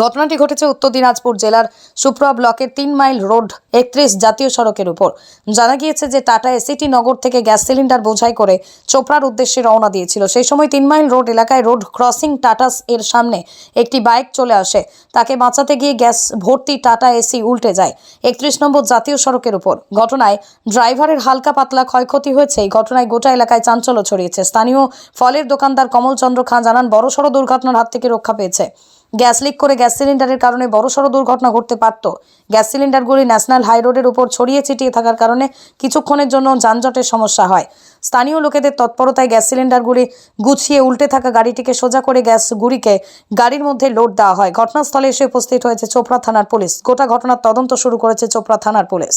ঘটনাটি ঘটেছে উত্তর দিনাজপুর জেলার সুপ্রা ব্লকের তিন মাইল রোড একত্রিশ জাতীয় সড়কের উপর। জানা গিয়েছে যে টাটা এসিটি নগর থেকে গ্যাস সিলিন্ডার বোঝাই করে চোপড়ার উদ্দেশ্যে রওনা দিয়েছিল। সেই সময় তিন মাইল রোড এলাকায় রোড ক্রসিং টাটাস এর সামনে একটি বাইক চলে আসে। তাকে বাঁচাতে গিয়ে গ্যাস ভর্তি টাটা এসি উল্টে যায়। একত্রিশ নম্বর জাতীয় সড়কের উপর। ঘটনায় ড্রাইভারের হালকা পাতলা ক্ষয়ক্ষতি হয়েছে। এই ঘটনায় গোটা এলাকায় চাঞ্চল্য ছড়িয়েছে। স্থানীয় ফলের দোকানদার কমলচন্দ্র খাঁ জানান, বড়সড় দুর্ঘটনার হাত থেকে রক্ষা পেয়েছে। গ্যাস লিক করে গ্যাস সিলিন্ডারের কারণে বড়সড় দুর্ঘটনা ঘটতে পারত। গ্যাস সিলিন্ডারগুলি ন্যাশনাল হাই রোডের উপর ছড়িয়ে ছিটিয়ে থাকার কারণে কিছুক্ষণের জন্য যানজটের সমস্যা হয়। স্থানীয় লোকেদের তৎপরতায় গ্যাস সিলিন্ডারগুলি গুছিয়ে উল্টে থাকা গাড়িটিকে সোজা করে গ্যাস গুড়িকে গাড়ির মধ্যে লোড দেওয়া হয়। ঘটনাস্থলে এসে উপস্থিত হয়েছে চোপড়া থানার পুলিশ। গোটা ঘটনার তদন্ত শুরু করেছে চোপড়া থানার পুলিশ।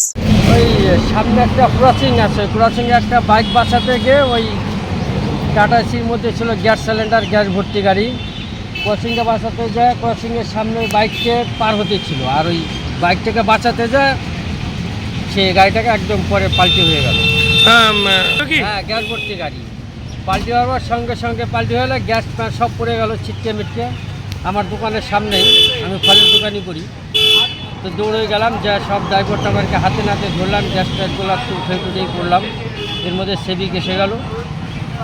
ওই সামনে একটা ক্রসিং আছে। ক্রসিংয়ে একটা বাইক বাঁচাতে গিয়ে ওই টাটা সির মধ্যে ছিল গ্যাস সিলিন্ডার, গ্যাস ভর্তি গাড়ি। ক্রসিংটা বাঁচাতে যায় ক্রসিংয়ের সামনে বাইককে পার হতে ছিল। আর ওই বাইকটাকে বাঁচাতে যায় সে গাড়িটাকে একদম পরে পাল্টি হয়ে গেল। হ্যাঁ গ্যাস ভর্তি গাড়ি। পাল্টি হওয়ার সঙ্গে সঙ্গে পাল্টি হয়ে গেলে গ্যাস সব পড়ে গেল ছিটকে মিটকে। আমার দোকানের সামনেই আমি ফলের দোকানই করি। তো দৌড়ে গেলাম যা সব ড্রাইভার টাইভারকে হাতে নাতে ধরলাম গ্যাস ট্যাসগুলো একটু উঠে করলাম। এর মধ্যে সেবিক এসে গেল।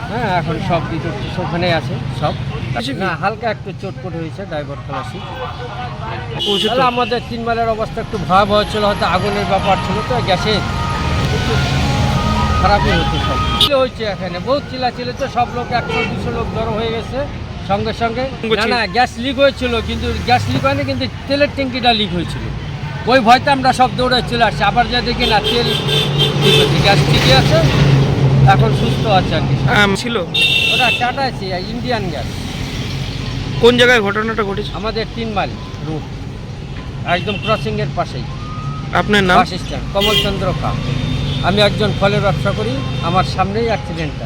হ্যাঁ এখন সব ভিতর ওখানে আছে সব। না হালকা একটু চোটপট হয়েছে ড্রাইভার খালাসি। তাহলে আমাদের তিন মাইলের অবস্থা একটু ভয়াবহ ছিল হয়তো আগুনের ব্যাপার ছিল তো একটু খারাপই হচ্ছে সব। হয়েছে এখানে? বহুত চিলাচিলি তো সব লোক একশো দুশো লোক জড়ো হয়ে গেছে সঙ্গে সঙ্গে। না না গ্যাস লিক হয়েছিল কিন্তু গ্যাস লিক হয়নি কিন্তু তেলের ট্যাঙ্কিটা লিক হয়েছিল। ওই ভয়তে আমরা সব দৌড়ে চলে আসছি। আবার যা দেখি না তেল গ্যাস ঠিকই আছে এখন সুস্থ আছে আর কি। ছিল? ওটা টাটা আছে ইন্ডিয়ান গ্যাস। কোন জায়গায় ঘটনাটা ঘটেছে? আমাদের তিন মাইল রুট একদম ক্রসিংয়ের পাশেই। আপনার নাম? বাস স্ট্যান্ড কমলচন্দ্র খা আমি একজন ফলের ব্যবসা করি আমার সামনেই অ্যাক্সিডেন্টটা